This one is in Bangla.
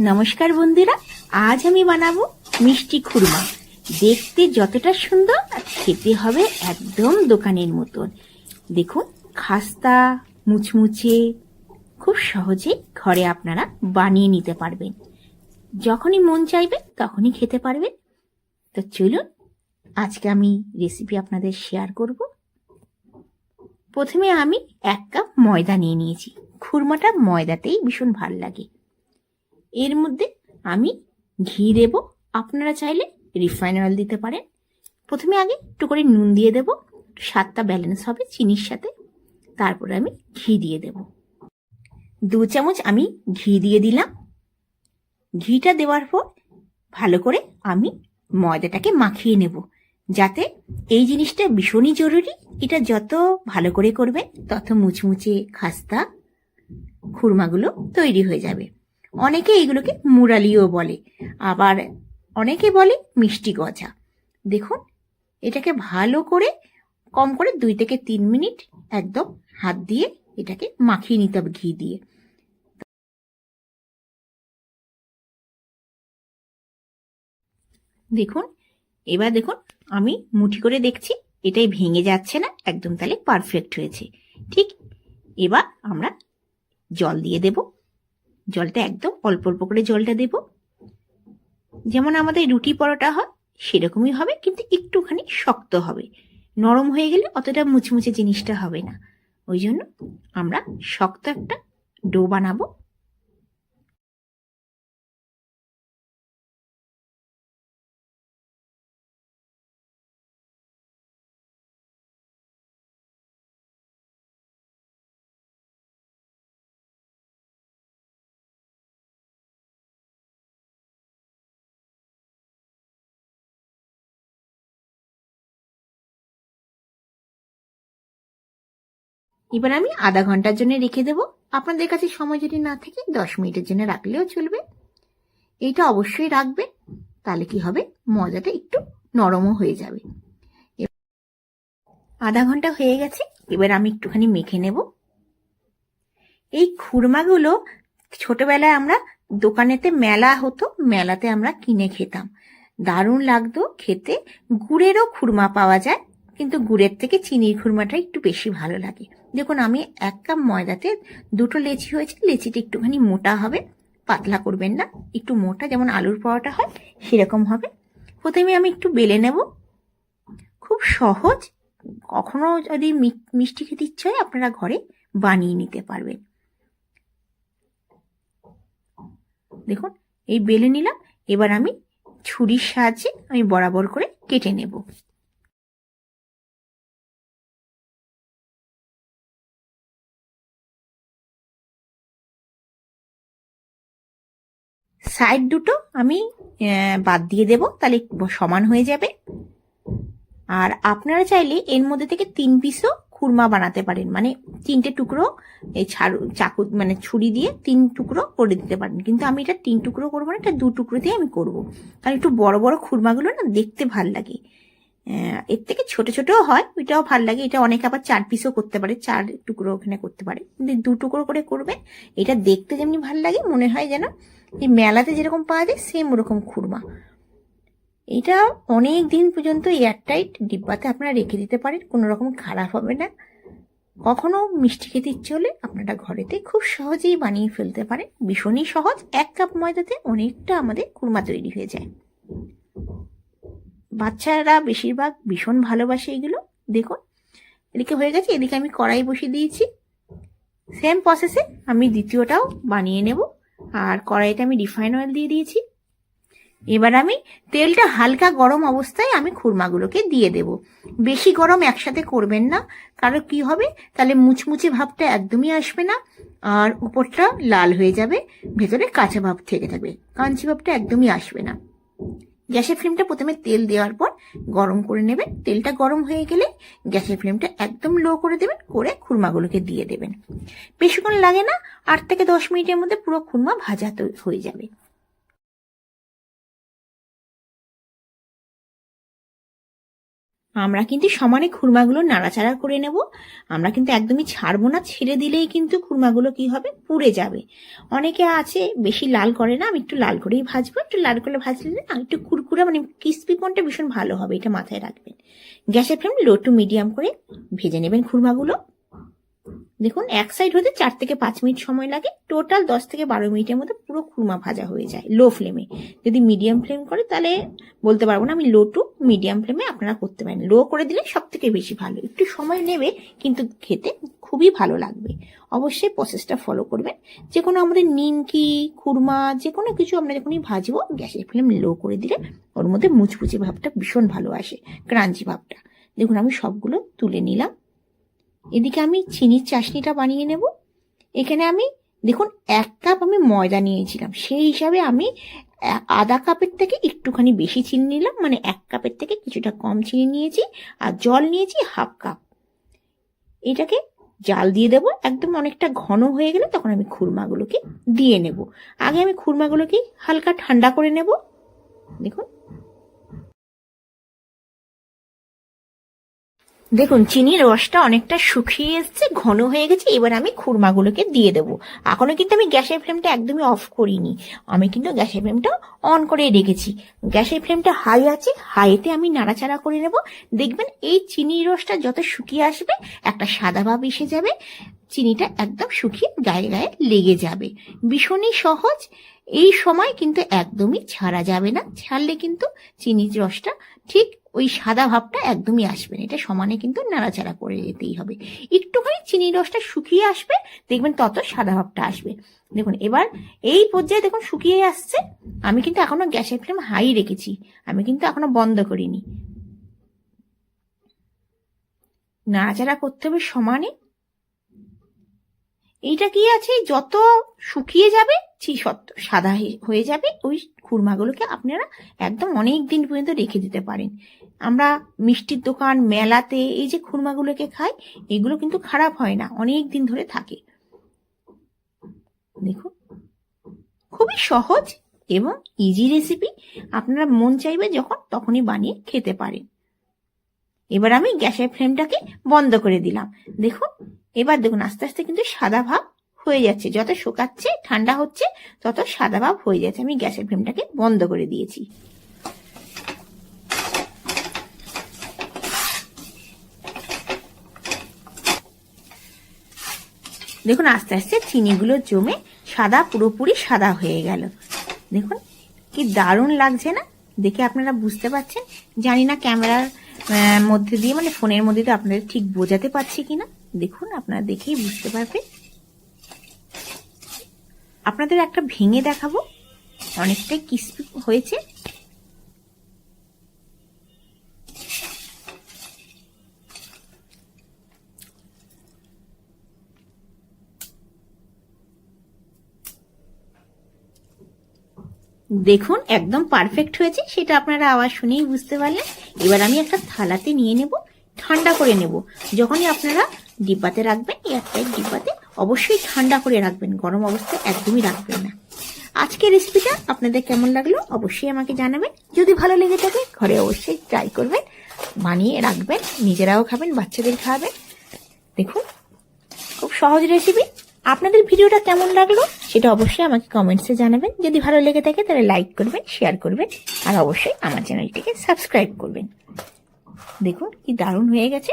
নমস্কার বন্ধুরা, আজ আমি বানাবো মিষ্টি খুরমা। দেখতে যতটা সুন্দর, খেতে হবে একদম দোকানের মতন। দেখুন, খাস্তা, মুচমুচে, খুব সহজে ঘরে আপনারা বানিয়ে নিতে পারবেন। যখনই মন চাইবে, তখনই খেতে পারবেন। তো চলুন, আজকে আমি রেসিপি আপনাদের শেয়ার করব। প্রথমে আমি এক কাপ ময়দা নিয়ে নিয়েছি। খুরমাটা ময়দাতেই ভীষণ ভালো লাগে। এর মধ্যে আমি ঘি দেব। আপনারা চাইলে রিফাইন অয়েল দিতে পারেন। প্রথমে আগে একটু করে নুন দিয়ে দেব। স্বাদটা ব্যালেন্স হবে চিনির সাথে। তারপরে আমি ঘি দিয়ে দেব। দু চামচ আমি ঘি দিয়ে দিলাম। ঘিটা দেওয়ার পর ভালো করে আমি ময়দাটাকে মাখিয়ে নেব। যাতে এই জিনিসটা ভীষণই জরুরি। এটা যত ভালো করে করবে, তত মুচমুচে খাস্তা খুরমাগুলো তৈরি হয়ে যাবে। অনেকে এইগুলোকে মুরালিও বলে, আবার অনেকে বলে মিষ্টি গজা। দেখুন, এটাকে ভালো করে কম করে দুই থেকে তিন মিনিট একদম হাত দিয়ে এটাকে মাখিয়ে নিতে হবে ঘি দিয়ে। দেখুন, এবার দেখুন, আমি মুঠি করে দেখছি, এটাই ভেঙে যাচ্ছে না, একদম তাহলে পারফেক্ট হয়েছে। ঠিক, এবার আমরা জল দিয়ে দেব। জলটা একদম অল্প অল্প করে জলটা দেব। যেমন আমাদের রুটি পরোটা হয়, সেরকমই হবে, কিন্তু একটুখানি শক্ত হবে। নরম হয়ে গেলে অতটা মুচমুচে জিনিসটা হবে না। ওই জন্য আমরা শক্ত একটা ডো বানাবো। এবার আমি আধা ঘণ্টার জন্য রেখে দেবো। আপনাদের কাছে সময় যদি না থাকে, দশ মিনিটের জন্য রাখলেও চলবে। এইটা অবশ্যই রাখবে, তাহলে কি হবে? মজাটা একটু নরমও হয়ে যাবে। আধা ঘণ্টা হয়ে গেছে, এবার আমি একটুখানি মেখে নেব। এই খুরমাগুলো ছোটবেলায় আমরা দোকানেতে মেলা হতো, মেলাতে আমরা কিনে খেতাম। দারুণ লাগতো খেতে। গুড়েরও খুরমা পাওয়া যায়। কিন্তু গুড়ের থেকে চিনির খুরমাটা একটু বেশি ভালো লাগে। দেখুন, আমি এক কাপ ময়দাতে দুটো লেচি হয়েছে, লেচিটা একটুখানি মোটা হবে, পাতলা করবেন না, একটু মোটা যেমন আলুর পরোটা হয়, সেরকম হবে। প্রথমে আমি একটু বেলে নেব। খুব সহজ, কখনো যদি মিষ্টি খেতে ইচ্ছে হয়, আপনারা ঘরে বানিয়ে নিতে পারবেন। দেখুন, এই বেলে নিলাম, এবার আমি ছুরির সাহায্যে আমি বরাবর করে কেটে নেব। সাইড দুটো আমি বাদ দিয়ে দেব, তাহলে সমান হয়ে যাবে। আর আপনারা চাইলে এর মধ্যে থেকে তিন পিসও খুরমা বানাতে পারেন। মানে তিনটে টুকরো, এই ছাড়ু, চাকু মানে ছুরি দিয়ে তিন টুকরো করে দিতে পারেন। কিন্তু আমি এটা তিন টুকরো করব না, এটা দু টুকরো দিয়ে আমি করব। কারণ একটু বড় বড় খুরমাগুলো না দেখতে ভালো লাগে। এর থেকে ছোট ছোটও হয়, ওইটাও ভালো লাগে। এটা অনেক আবার চার পিসও করতে পারে, চার টুকরো ওখানে করতে পারে। কিন্তু দু টুকরো করে করবে, এটা দেখতে যেমনি ভালো লাগে, মনে হয় যেন এই মেলাতে যেরকম পাওয়া যায় সেম ওরকম খুরমা। এটা অনেক দিন পর্যন্ত এয়ারটাইট ডিব্বাতে আপনারা রেখে দিতে পারেন, কোনো রকম খারাপ হবে না। কখনো মিষ্টি খেতে ইচ্ছে হলে আপনারা ঘরেতে খুব সহজেই বানিয়ে ফেলতে পারেন। ভীষণই সহজ, এক কাপ ময়দাতে অনেকটা আমাদের কুরমা তৈরি হয়ে যায়। বাচ্চারা বেশিরভাগ ভীষণ ভালোবাসে এগুলো। দেখুন, এদিকে হয়ে গেছে, এদিকে আমি কড়াই বসিয়ে দিয়েছি। সেম প্রসেসে আমি দ্বিতীয়টাও বানিয়ে নেব। আর কড়াইতে আমি রিফাইন অয়েল দিয়ে দিয়েছি। এবার আমি তেলটা হালকা গরম অবস্থায় আমি খুরমাগুলোকে দিয়ে দেব। বেশি গরম একসাথে করবেন না, কারণ কি হবে? তাহলে মুচমুচে ভাবটা একদমই আসবে না, আর উপরটা লাল হয়ে যাবে, ভেতরে কাঁচা ভাব থেকে থাকবে। কাঞ্চি ভাবটা একদমই আসবে না। গ্যাসের ফ্লেমটা প্রথমে তেল দেওয়ার পর গরম করে নেবেন। তেলটা গরম হয়ে গেলে গ্যাসের ফ্লেমটা একদম লো করে দেবেন, করে খুরমাগুলোকে দিয়ে দেবেন। বেশিক্ষণ লাগে না, আট থেকে দশ মিনিটের মধ্যে পুরো খুরমা ভাজা হয়ে যাবে। আমরা কিন্তু সমানে খুরমাগুলো নাড়াচাড়া করে নেব। আমরা কিন্তু একদমই ছাড়বো না, ছেড়ে দিলেই কিন্তু খুরমাগুলো কি হবে? পুড়ে যাবে। অনেকে আছে, বেশি লাল করে না, আমি একটু লাল করেই ভাজবো। একটু লাল করে ভাজলে না, একটু কুরকুরে মানে ক্রিস্পি কোনটা ভীষণ ভালো হবে, এটা মাথায় রাখবেন। গ্যাসের ফ্লেম লো টু মিডিয়াম করে ভেজে নেবেন খুরমাগুলো। দেখুন, এক সাইড হতে চার থেকে পাঁচ মিনিট সময় লাগে। টোটাল দশ থেকে বারো মিনিটের মধ্যে পুরো খুরমা ভাজা হয়ে যায় লো ফ্লেমে যদি মিডিয়াম ফ্লেম করে, তাহলে বলতে পারব না, আমি লো টু মিডিয়াম ফ্লেমে আপনারা করতে পারেন। লো করে দিলে সব থেকে বেশি ভালো। একটু সময় নেবে, কিন্তু খেতে খুবই ভালো লাগবে। অবশ্যই প্রসেসটা ফলো করবেন। যে কোনো আমাদের নিমকি, খুরমা, যে কোনো কিছু আমরা যখনই ভাজবো, গ্যাসের ফ্লেম লো করে দিলে ওর মধ্যে মুচমুচে ভাবটা ভীষণ ভালো আসে ক্রাঞ্চি ভাবটা। দেখুন, আমি সবগুলো তুলে নিলাম। এদিকে আমি চিনির চাশনিটা বানিয়ে নেব। এখানে আমি, দেখুন, এক কাপ আমি ময়দা নিয়েছিলাম। সেই হিসাবে আমি আধা কাপের থেকে একটুখানি বেশি চিনি নিলাম মানে এক কাপের থেকে কিছুটা কম চিনি নিয়েছি আর জল নিয়েছি হাফ কাপ। এটাকে জাল দিয়ে দেবো, একদম অনেকটা ঘন হয়ে গেলে তখন আমি খুরমাগুলোকে দিয়ে নেব। আগে আমি খুরমাগুলোকে হালকা ঠান্ডা করে নেব। দেখুন দেখুন, চিনির রসটা অনেকটা শুকিয়ে এসছে, ঘন হয়ে গেছে, এবার আমি খুরমাগুলোকে দিয়ে দেবো। এখনও কিন্তু আমি গ্যাসের ফ্লেমটা একদমই অফ করিনি। আমি কিন্তু গ্যাসের ফ্লেমটা অন করে রেখেছি। গ্যাসের ফ্লেমটা হাই আছে, হাইতে আমি নাড়াচাড়া করে নেব। দেখবেন এই চিনির রসটা যত শুকিয়ে আসবে, একটা সাদা ভাব এসে যাবে। চিনিটা একদম শুকিয়ে গায়ে গায়ে লেগে যাবে। ভীষণই সহজ। এই সময় কিন্তু একদমই ছাড়া যাবে না। ছাড়লে কিন্তু চিনির রসটা ঠিক ওই সাদা ভাবটা একদমই আসবে না। এটা সমানে কিন্তু নাড়াচাড়া করে যেতেই হবে। একটুখানি চিনির রসটা শুকিয়ে আসবে, দেখবেন তত সাদা ভাবটা আসবে। দেখুন, এবার এই পর্যায়ে দেখুন শুকিয়ে আসছে। আমি কিন্তু এখনও গ্যাসের ফ্লেম হাই রেখেছি। আমি কিন্তু এখনও বন্ধ করিনি। নাড়াচাড়া করতে হবে সমানে। এইটা কি আছে? যত শুকিয়ে যাবে সাদা হয়ে যাবে, ওই খুরমাগুলোকে আপনারা একদম অনেক দিন পর্যন্ত রেখে দিতে পারেন। আমরা মিষ্টির দোকান, মেলাতে এই যে খুরমাগুলোকে খাই, এগুলো কিন্তু খারাপ হয় না, অনেক দিন ধরে থাকে। দেখুন, খুবই সহজ এবং ইজি রেসিপি আপনারা মন চাইবে যখন তখনই বানিয়ে খেতে পারেন। এবার আমি গ্যাসের ফ্লেমটাকে বন্ধ করে দিলাম। দেখুন এবার দেখুন, আস্তে আস্তে কিন্তু সাদা ভাব হয়ে যাচ্ছে। যত শুকাচ্ছে, ঠান্ডা হচ্ছে, তত সাদা ভাব হয়ে যাচ্ছে। আমি গ্যাসের ফ্লেমটাকে বন্ধ করে দিয়েছি। দেখুন, আস্তে আস্তে চিনিগুলো জমে সাদা, পুরোপুরি সাদা হয়ে গেল। দেখুন, কি দারুণ লাগছে না? দেখে আপনারা বুঝতে পারছেন? জানি না ক্যামেরার মধ্যে দিয়ে মানে ফোনের মধ্যে দিয়ে আপনাদের ঠিক বোঝাতে পারছি কিনা। দেখুন, আপনারা দেখেই বুঝতে পারবেন। আপনাদের একটা ভেঙে দেখাবো। অনেকটাই কিস্পি হয়েছে। দেখুন, একদম পারফেক্ট হয়েছে। সেটা আপনারা আওয়াজ শুনেই বুঝতে পারলেন। এবার আমি একটা থালাতে নিয়ে নেব। ঠান্ডা করে নেব। যখনই আপনারা ডিব্বাতে রাখবেন এয়ারটাইট ডিব্বাতে। অবশ্যই ঠান্ডা করে রাখবেন, গরম অবস্থায় একদমই রাখবেন না। আজকের রেসিপিটা আপনাদের কেমন লাগল অবশ্যই আমাকে জানাবেন। যদি ভালো লেগে থাকে, ঘরে অবশ্যই ট্রাই করবেন, বানিয়ে রাখবেন, নিজেরাও খাবেন, বাচ্চাদের খাওয়াবেন। দেখুন, খুব সহজ রেসিপি আপনাদের ভিডিওটা কেমন লাগল সেটা অবশ্যই আমাকে কমেন্টসে জানাবেন। যদি ভালো লেগে থাকে, তাহলে লাইক করবেন শেয়ার করবেন, আর অবশ্যই আমার চ্যানেলটিকে সাবস্ক্রাইব করবেন। দেখুন, কি দারুণ হয়ে গেছে।